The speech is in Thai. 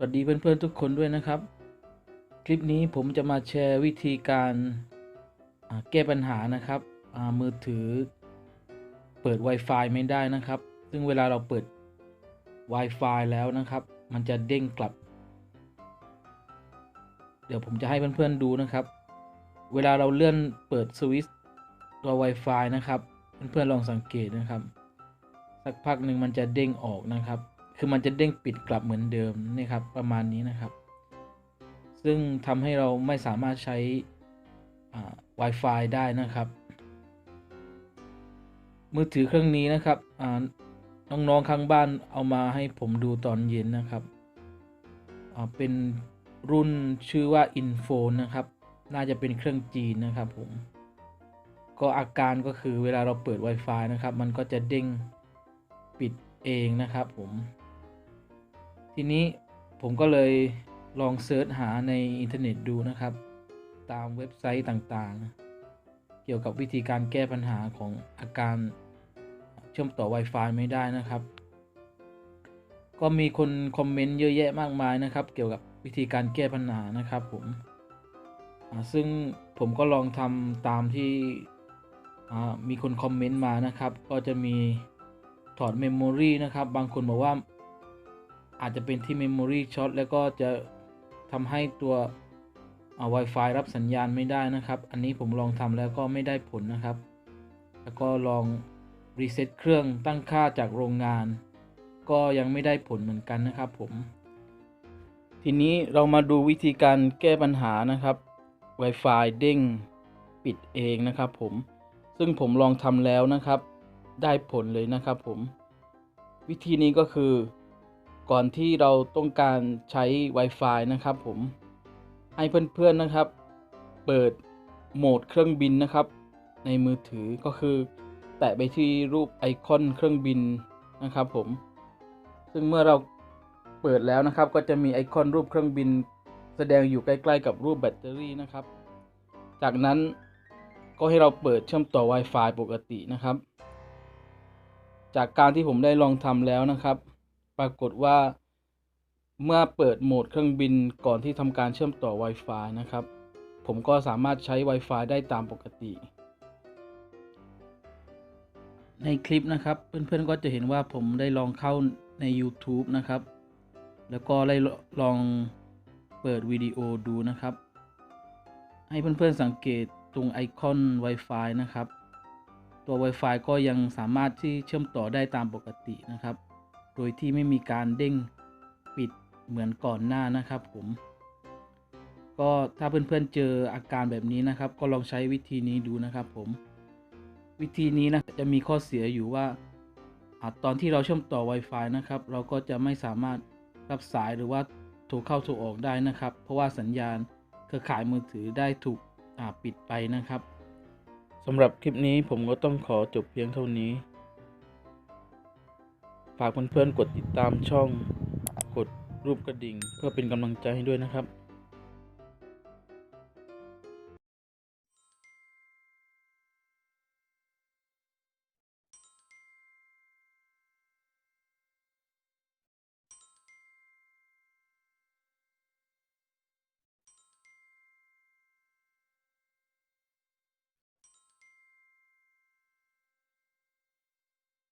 สวัสดีเพื่อนๆทุกคนด้วยนะครับ คลิปนี้ผมจะมาแชร์วิธีการแก้ปัญหานะครับมือถือเปิด Wi-Fi ไม่ได้นะครับ ซึ่งเวลาเราเปิด Wi-Fi แล้วนะครับ มันจะเด้งกลับ เดี๋ยวผมจะให้เพื่อนๆดูนะครับ เวลาเราเลื่อนเปิดสวิตช์ตัว Wi-Fi นะครับ เพื่อนๆลองสังเกตนะครับ สักพักหนึ่งมันจะเด้งออกนะครับ คือมันจะเด้งปิดกลับเหมือนเดิมนี่ครับประมาณนี้นะครับ ซึ่งทำให้เราไม่สามารถใช้ Wi-Fi ได้นะครับ มือถือเครื่องนี้นะครับน้องๆข้างบ้านเอามาให้ผมดูตอนเย็นนะครับเป็นรุ่นชื่อว่า Info นะครับ น่าจะเป็นเครื่องจีนนะครับผม ก็อาการก็คือเวลาเราเปิด Wi-Fi นะครับ มันก็จะเด้งปิดเองนะครับผม ทีนี้ผมก็เลยลองเซิร์ชหาในอินเทอร์เน็ตดูนะครับ ตามเว็บไซต์ต่างๆ เกี่ยวกับวิธีการแก้ปัญหาของอาการเชื่อมต่อ Wi-Fi ไม่ได้นะครับ ก็มีคนคอมเมนต์เยอะแยะมากมายนะครับ เกี่ยวกับวิธีการแก้ปัญหานะครับผมซึ่งผมก็ลองทำตามที่มีคนคอมเมนต์มานะครับ ก็จะมีถอดเมมโมรีนะครับ บางคนบอกว่า อาจจะเป็นที่เมมโมรีช็อตแล้วก็จะทำให้ตัวอ่า Wi-Fi รับสัญญาณไม่ได้นะครับ อันนี้ผมลองทำแล้วก็ไม่ได้ผลนะครับ แล้วก็ลองรีเซ็ตเครื่องตั้งค่าจากโรงงาน ก็ยังไม่ได้ผลเหมือนกันนะครับผม ทีนี้เรามาดูวิธีการแก้ปัญหานะครับ Wi-Fi เด้งปิดเองนะครับผม ซึ่งผมลองทำแล้วนะครับ ได้ผลเลยนะครับผม วิธีนี้ก็คือ ก่อนที่เราต้องการใช้ Wi-Fi นะครับผม ให้เพื่อนๆนะครับ เปิดโหมดเครื่องบินนะครับ ในมือถือก็คือ แตะไปที่รูปไอคอนเครื่องบินนะครับผม ซึ่งเมื่อเราเปิดแล้วนะครับ ก็จะมีไอคอนรูปเครื่องบิน แสดงอยู่ใกล้ๆกับรูปแบตเตอรี่นะครับ จากนั้นก็ให้เราเปิดเชื่อมต่อ Wi-Fi ปกตินะครับ จากการที่ผมได้ลองทำแล้วนะครับ ปรากฏว่าเมื่อเปิดโหมดเครื่องบินก่อนที่ทำการเชื่อมต่อ Wi-Fi นะครับ ผมก็สามารถใช้ Wi-Fi ได้ตามปกติ ในคลิปนะครับ เพื่อนๆก็จะเห็นว่าผมได้ลองเข้าใน YouTube นะครับ แล้วก็ได้ลองเปิดวิดีโอดูนะครับ ให้เพื่อนๆสังเกตตรงไอคอน Wi-Fi นะครับ ตัว Wi-Fi ก็ยังสามารถที่เชื่อมต่อได้ตามปกตินะครับ โดยที่ไม่มีการเด้งปิดเหมือนก่อนหน้านะครับผม ก็ถ้าเพื่อนๆเจออาการแบบนี้นะครับ ก็ลองใช้วิธีนี้ดูนะครับผม วิธีนี้นะจะมีข้อเสียอยู่ว่าอตอนที่เราเชื่อมต่อ Wi-Fi นะครับ เราก็จะไม่สามารถรับสายหรือว่าโทรเข้าโทรออกได้นะครับ เพราะว่าสัญญาณเครือข่ายมือถือได้ถูกปิดไปนะครับสำหรับคลิปนี้ผมก็ต้องขอจบเพียงเท่านี้ ฝากเพื่อนๆกดติดตามช่อง กดรูปกระดิ่ง เพื่อเป็นกำลังใจให้ด้วยนะครับ